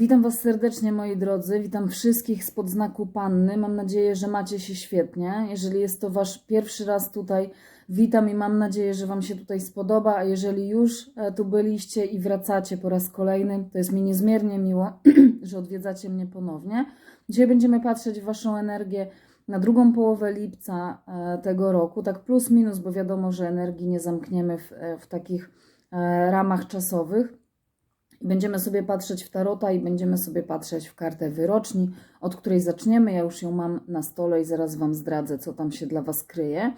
Witam Was serdecznie, moi drodzy. Witam wszystkich spod znaku Panny. Mam nadzieję, że macie się świetnie. Jeżeli jest to Wasz pierwszy raz tutaj, witam i mam nadzieję, że Wam się tutaj spodoba. A jeżeli już e, tu byliście i wracacie po raz kolejny, to jest mi niezmiernie miło, że odwiedzacie mnie ponownie. Dzisiaj będziemy patrzeć w Waszą energię na drugą połowę lipca e, tego roku, tak plus minus, bo wiadomo, że energii nie zamkniemy w, e, w takich ramach czasowych. Będziemy sobie patrzeć w tarota i będziemy sobie patrzeć w kartę wyroczni, od której zaczniemy. Ja już ją mam na stole i zaraz Wam zdradzę, co tam się dla Was kryje.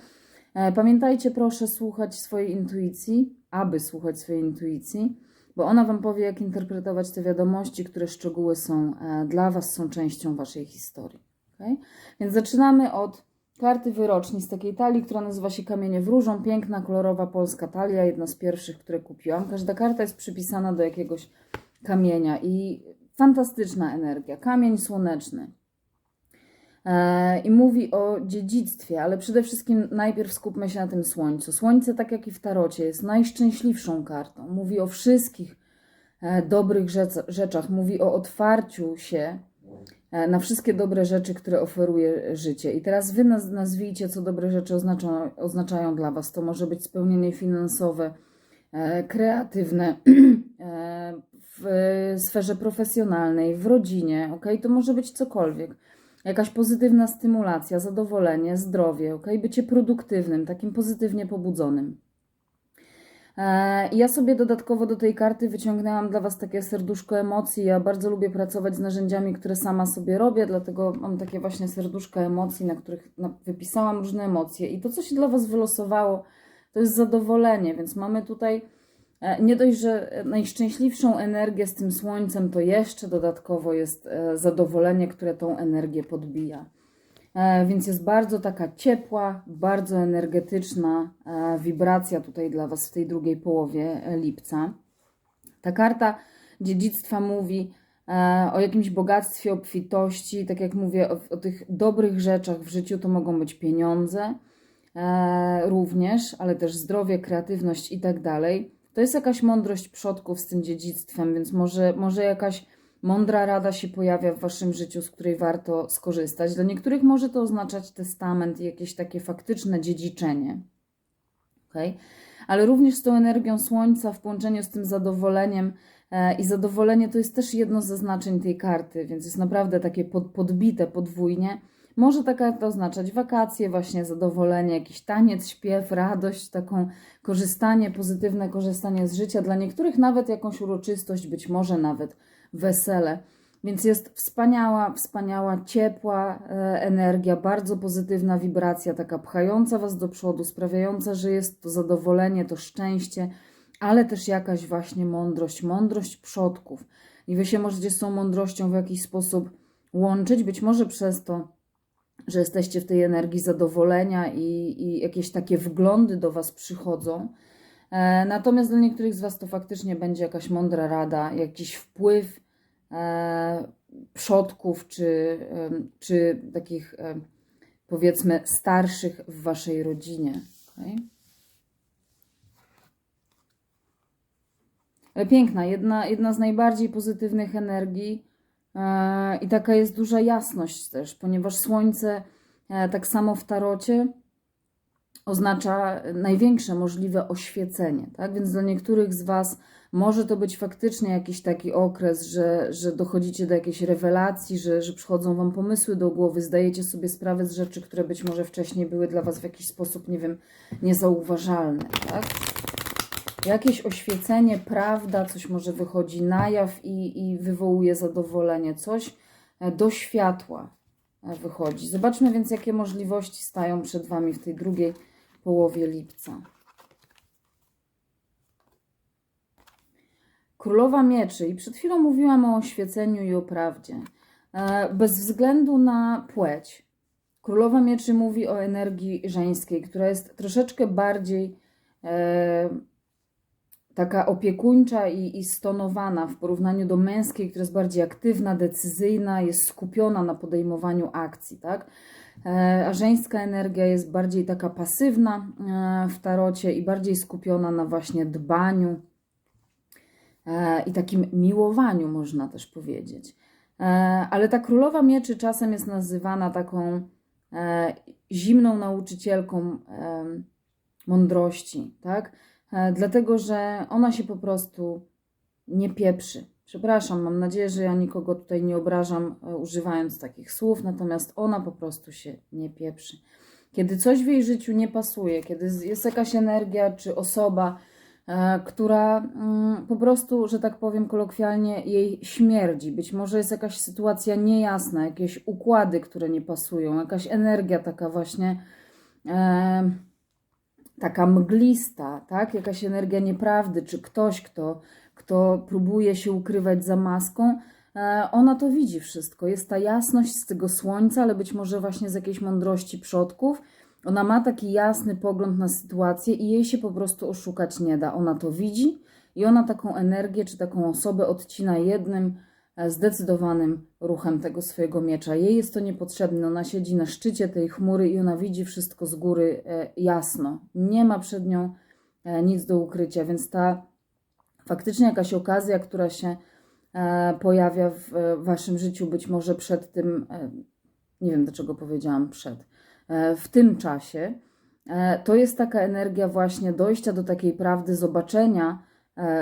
E, Pamiętajcie proszę słuchać swojej intuicji, aby słuchać swojej intuicji, bo ona Wam powie, jak interpretować te wiadomości, które szczegóły są e, dla Was, są częścią Waszej historii. Okay? Więc zaczynamy od karty wyroczni z takiej talii, która nazywa się Kamienie wróżą. Piękna, kolorowa polska talia, jedna z pierwszych, które kupiłam. Każda karta jest przypisana do jakiegoś kamienia i fantastyczna energia. Kamień słoneczny. E, I mówi o dziedzictwie, ale przede wszystkim najpierw skupmy się na tym słońcu. Słońce, tak jak i w tarocie, jest najszczęśliwszą kartą. Mówi o wszystkich e, dobrych rzec- rzeczach, mówi o otwarciu się na wszystkie dobre rzeczy, które oferuje życie. I teraz wy naz- nazwijcie, co dobre rzeczy oznaczą, oznaczają dla was. To może być spełnienie finansowe, e, kreatywne, e, w sferze profesjonalnej, w rodzinie, ok? To może być cokolwiek. Jakaś pozytywna stymulacja, zadowolenie, zdrowie, ok? Bycie produktywnym, takim pozytywnie pobudzonym. E, ja sobie dodatkowo do tej karty wyciągnęłam dla Was takie serduszko emocji. Ja bardzo lubię pracować z narzędziami, które sama sobie robię, dlatego mam takie właśnie serduszka emocji, na których wypisałam różne emocje. I to, co się dla Was wylosowało, to jest zadowolenie, więc mamy tutaj e, nie dość, że najszczęśliwszą energię z tym słońcem, to jeszcze dodatkowo jest e, zadowolenie, które tą energię podbija. E, Więc jest bardzo taka ciepła, bardzo energetyczna e, wibracja tutaj dla Was w tej drugiej połowie e, lipca. Ta karta dziedzictwa mówi o jakimś bogactwie, obfitości, tak jak mówię, o, o tych dobrych rzeczach w życiu, to mogą być pieniądze również, ale też zdrowie, kreatywność i tak dalej. To jest jakaś mądrość przodków z tym dziedzictwem, więc może, może jakaś mądra rada się pojawia w waszym życiu, z której warto skorzystać. Dla niektórych może to oznaczać testament i jakieś takie faktyczne dziedziczenie. Okay? Ale również z tą energią słońca w połączeniu z tym zadowoleniem e, i zadowolenie to jest też jedno ze znaczeń tej karty, więc jest naprawdę takie pod, podbite podwójnie. Może ta karta oznaczać wakacje, właśnie zadowolenie, jakiś taniec, śpiew, radość, taką korzystanie, pozytywne korzystanie z życia. Dla niektórych nawet jakąś uroczystość, być może nawet wesele. Więc jest wspaniała, wspaniała, ciepła e, energia, bardzo pozytywna wibracja, taka pchająca Was do przodu, sprawiająca, że jest to zadowolenie, to szczęście, ale też jakaś właśnie mądrość, mądrość przodków. I Wy się możecie z tą mądrością w jakiś sposób łączyć, być może przez to, że jesteście w tej energii zadowolenia i, i jakieś takie wglądy do Was przychodzą. E, Natomiast dla niektórych z Was to faktycznie będzie jakaś mądra rada, jakiś wpływ e, przodków czy, em, czy takich em, powiedzmy starszych w Waszej rodzinie. Okay? Ale piękna, jedna, jedna z najbardziej pozytywnych energii e, i taka jest duża jasność też, ponieważ słońce e, tak samo w tarocie oznacza największe możliwe oświecenie, tak? Więc dla niektórych z Was może to być faktycznie jakiś taki okres, że, że dochodzicie do jakiejś rewelacji, że, że przychodzą Wam pomysły do głowy, zdajecie sobie sprawę z rzeczy, które być może wcześniej były dla Was w jakiś sposób, nie wiem, niezauważalne, tak? Jakieś oświecenie, prawda, coś może wychodzi na jaw i, i wywołuje zadowolenie, coś e, do światła e, wychodzi. Zobaczmy więc, jakie możliwości stają przed Wami w tej drugiej połowie lipca. Królowa Mieczy, i przed chwilą mówiłam o oświeceniu i o prawdzie. E, Bez względu na płeć, Królowa Mieczy mówi o energii żeńskiej, która jest troszeczkę bardziej taka opiekuńcza i, i stonowana w porównaniu do męskiej, która jest bardziej aktywna, decyzyjna, jest skupiona na podejmowaniu akcji, tak? E, A żeńska energia jest bardziej taka pasywna e, w tarocie i bardziej skupiona na właśnie dbaniu, e, i takim miłowaniu, można też powiedzieć. Ale ta królowa mieczy czasem jest nazywana taką zimną nauczycielką mądrości, tak? E, dlatego, że ona się po prostu nie pieprzy. Przepraszam, mam nadzieję, że ja nikogo tutaj nie obrażam, e, używając takich słów, natomiast ona po prostu się nie pieprzy. Kiedy coś w jej życiu nie pasuje, kiedy jest jakaś energia czy osoba, e, która mm, po prostu, że tak powiem kolokwialnie, jej śmierdzi. Być może jest jakaś sytuacja niejasna, jakieś układy, które nie pasują, jakaś energia taka właśnie. E, taka mglista, tak? Jakaś energia nieprawdy, czy ktoś, kto, kto próbuje się ukrywać za maską, e, ona to widzi wszystko. Jest ta jasność z tego słońca, ale być może właśnie z jakiejś mądrości przodków. Ona ma taki jasny pogląd na sytuację i jej się po prostu oszukać nie da. Ona to widzi i ona taką energię czy taką osobę odcina jednym zdecydowanym ruchem tego swojego miecza. Jej jest to niepotrzebne. Ona siedzi na szczycie tej chmury i ona widzi wszystko z góry e, jasno. Nie ma przed nią e, nic do ukrycia, więc ta faktycznie jakaś okazja, która się e, pojawia w waszym życiu, być może przed tym, nie wiem dlaczego powiedziałam przed, w tym czasie, to jest taka energia właśnie dojścia do takiej prawdy, zobaczenia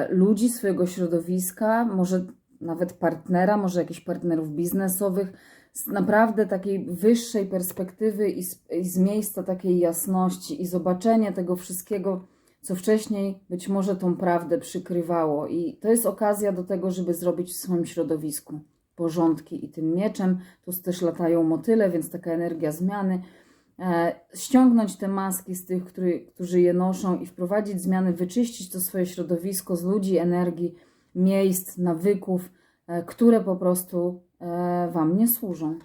ludzi, swojego środowiska, może nawet partnera, może jakichś partnerów biznesowych, z naprawdę takiej wyższej perspektywy i z, i z miejsca takiej jasności i zobaczenie tego wszystkiego, co wcześniej być może tą prawdę przykrywało. I to jest okazja do tego, żeby zrobić w swoim środowisku porządki i tym mieczem. Tu też latają motyle, więc taka energia zmiany. E, ściągnąć te maski z tych, który, którzy je noszą i wprowadzić zmiany, wyczyścić to swoje środowisko z ludzi, energii, miejsc, nawyków, e, które po prostu e, Wam nie służą.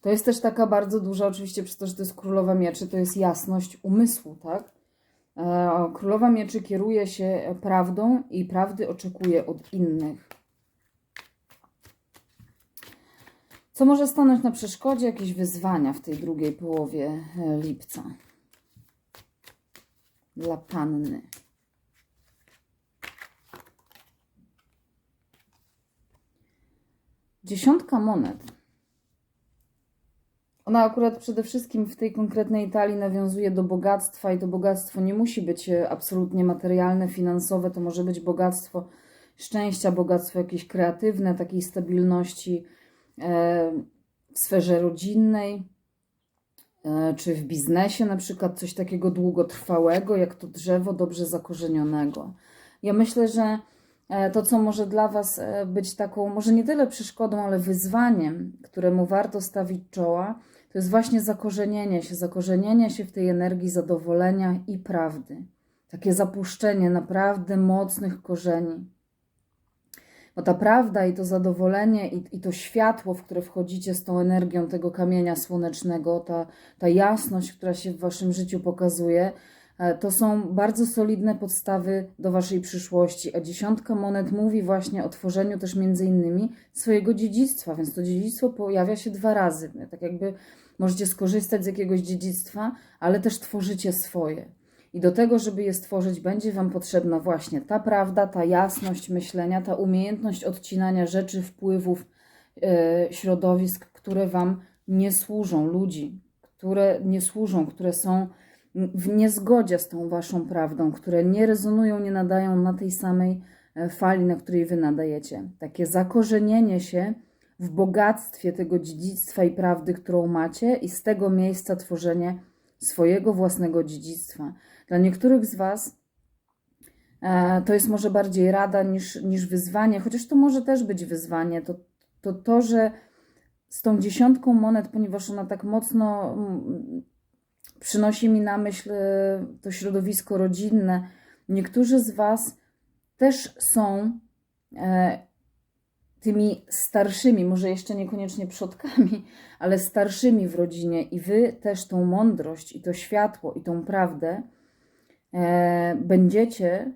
To jest też taka bardzo duża, oczywiście przez to, że to jest królowa mieczy, to jest jasność umysłu, tak? E, Królowa mieczy kieruje się prawdą i prawdy oczekuje od innych. Co może stanąć na przeszkodzie? Jakieś wyzwania w tej drugiej połowie lipca dla panny. Dziesiątka monet. Ona akurat przede wszystkim w tej konkretnej talii nawiązuje do bogactwa i to bogactwo nie musi być e, absolutnie materialne, finansowe, to może być bogactwo szczęścia, bogactwo jakieś kreatywne, takiej stabilności e, w sferze rodzinnej, e, czy w biznesie na przykład coś takiego długotrwałego, jak to drzewo dobrze zakorzenionego. Ja myślę, że to, co może dla Was e, być taką, może nie tyle przeszkodą, ale wyzwaniem, któremu warto stawić czoła, to jest właśnie zakorzenienie się, zakorzenienie się w tej energii zadowolenia i prawdy. Takie zapuszczenie naprawdę mocnych korzeni. Bo ta prawda i to zadowolenie i, i to światło, w które wchodzicie z tą energią tego kamienia słonecznego, ta, ta jasność, która się w waszym życiu pokazuje, e, to są bardzo solidne podstawy do waszej przyszłości. A dziesiątka monet mówi właśnie o tworzeniu też między innymi swojego dziedzictwa, więc to dziedzictwo pojawia się dwa razy. Tak jakby możecie skorzystać z jakiegoś dziedzictwa, ale też tworzycie swoje. I do tego, żeby je stworzyć, będzie Wam potrzebna właśnie ta prawda, ta jasność myślenia, ta umiejętność odcinania rzeczy, wpływów, e, środowisk, które Wam nie służą, ludzi, które nie służą, które są w niezgodzie z tą Waszą prawdą, które nie rezonują, nie nadają na tej samej e, fali, na której Wy nadajecie. Takie zakorzenienie się w bogactwie tego dziedzictwa i prawdy, którą macie, i z tego miejsca tworzenie swojego własnego dziedzictwa. Dla niektórych z Was e, to jest może bardziej rada niż, niż wyzwanie, chociaż to może też być wyzwanie. To, to to, że z tą dziesiątką monet, ponieważ ona tak mocno przynosi mi na myśl e, to środowisko rodzinne, niektórzy z Was też są e, tymi starszymi, może jeszcze niekoniecznie przodkami, ale starszymi w rodzinie, i Wy też tą mądrość, i to światło, i tą prawdę e, będziecie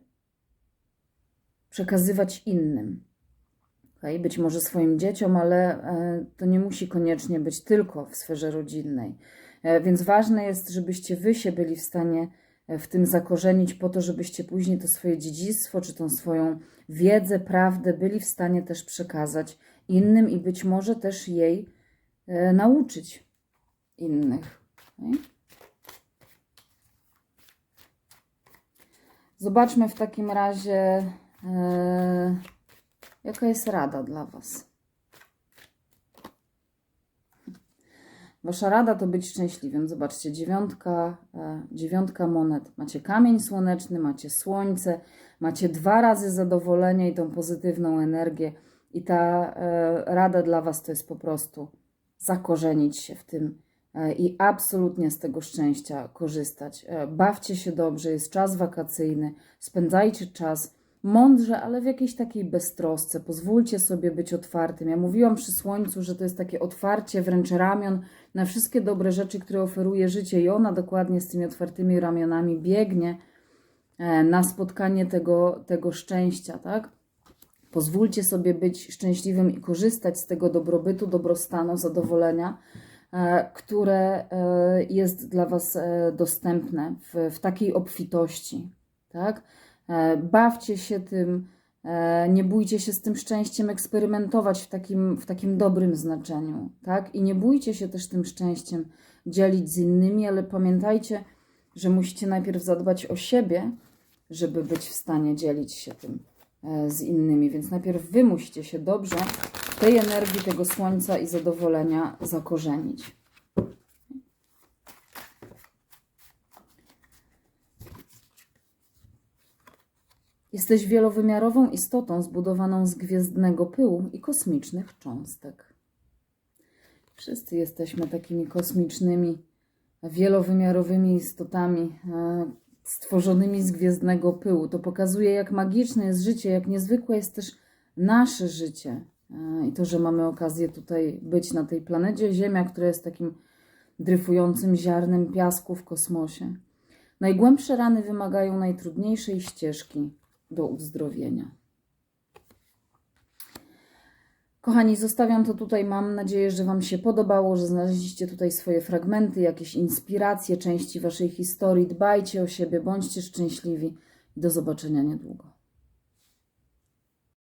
przekazywać innym. Okay? Być może swoim dzieciom, ale to nie musi koniecznie być tylko w sferze rodzinnej. E, więc ważne jest, żebyście wy się byli w stanie e, w tym zakorzenić po to, żebyście później to swoje dziedzictwo, czy tą swoją wiedzę, prawdę byli w stanie też przekazać innym i być może też jej e, nauczyć innych. Zobaczmy w takim razie, jaka jest rada dla Was. Wasza rada to być szczęśliwym. Zobaczcie, dziewiątka, e, dziewiątka monet. Macie kamień słoneczny, macie słońce, macie dwa razy zadowolenie i tą pozytywną energię. I ta e, rada dla Was to jest po prostu zakorzenić się w tym e, i absolutnie z tego szczęścia korzystać. Bawcie się dobrze, jest czas wakacyjny, spędzajcie czas mądrze, ale w jakiejś takiej beztrosce. Pozwólcie sobie być otwartym. Ja mówiłam przy słońcu, że to jest takie otwarcie wręcz ramion na wszystkie dobre rzeczy, które oferuje życie, i ona dokładnie z tymi otwartymi ramionami biegnie e, na spotkanie tego, tego szczęścia, tak? Pozwólcie sobie być szczęśliwym i korzystać z tego dobrobytu, dobrostanu, zadowolenia, e, które e, jest dla Was dostępne w, w takiej obfitości. Tak? Bawcie się tym, nie bójcie się z tym szczęściem eksperymentować w takim, w takim dobrym znaczeniu. Tak? I nie bójcie się też tym szczęściem dzielić z innymi, ale pamiętajcie, że musicie najpierw zadbać o siebie, żeby być w stanie dzielić się tym e, z innymi. Więc najpierw wy musicie się dobrze tej energii tego słońca i zadowolenia zakorzenić. Jesteś wielowymiarową istotą zbudowaną z gwiezdnego pyłu i kosmicznych cząstek. Wszyscy jesteśmy takimi kosmicznymi, wielowymiarowymi istotami e, stworzonymi z gwiezdnego pyłu. To pokazuje, jak magiczne jest życie, jak niezwykłe jest też nasze życie. E, I to, że mamy okazję tutaj być na tej planecie Ziemia, która jest takim dryfującym ziarnem piasku w kosmosie. Najgłębsze rany wymagają najtrudniejszej ścieżki do uzdrowienia. Kochani, zostawiam to tutaj. Mam nadzieję, że Wam się podobało, że znaleźliście tutaj swoje fragmenty, jakieś inspiracje, części Waszej historii. Dbajcie o siebie, bądźcie szczęśliwi do zobaczenia niedługo.